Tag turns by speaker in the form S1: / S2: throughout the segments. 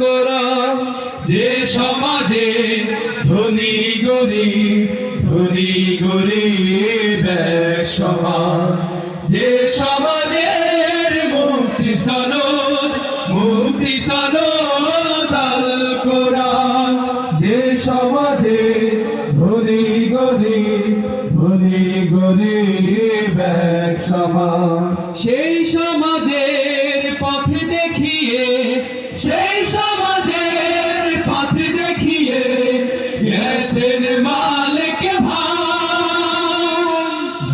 S1: কোরআন,
S2: যে সমাজে ধনী গরিব ধনী গরিব সমান, যে সমাজের মুক্তি সনদ মুক্তি সনদ যে সমাজে ধনী গরিব ধনী গরিব সমান, সেই সমাজের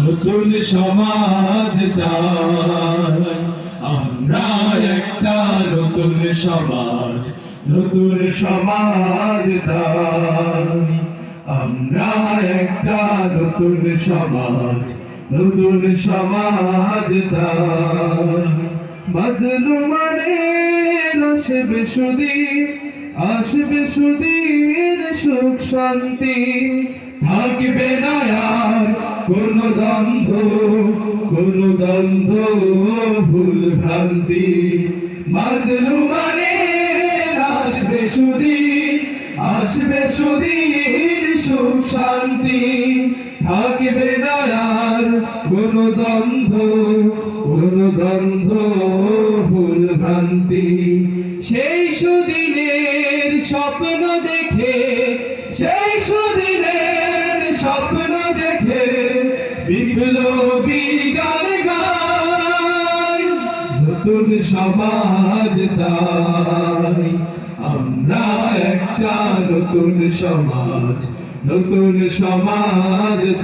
S2: নতুন সমাজ চাই। আমরা একটা নতুন সমাজ নতুন সমাজ চাই। আমরা একটা নতুন সমাজ নতুন সমাজ চাই। মাজলুমানের আসবে সুদিন আসবে সুদিন সুখ শান্তি। থাকবে না আর কোন দ্বন্দ্ব কোন দ্বন্দ্ব ভুল ভ্রান্তি। মাজলুমানের আসবে সুদিন আসবে সুদিন সুখ শান্তি। থাকবে না আর কোন দ্বন্দ্ব কোন দ্বন্দ্ব ভুল ভ্রান্তি। সেই সুদিনের স্বপ্ন দেখে, সেই সুদিনের স্বপ্ন দেখে বিপ্লবী গান গায় নতুন সমাজ চাই। আমরা একটা নতুন সমাজ নতুন সমাজ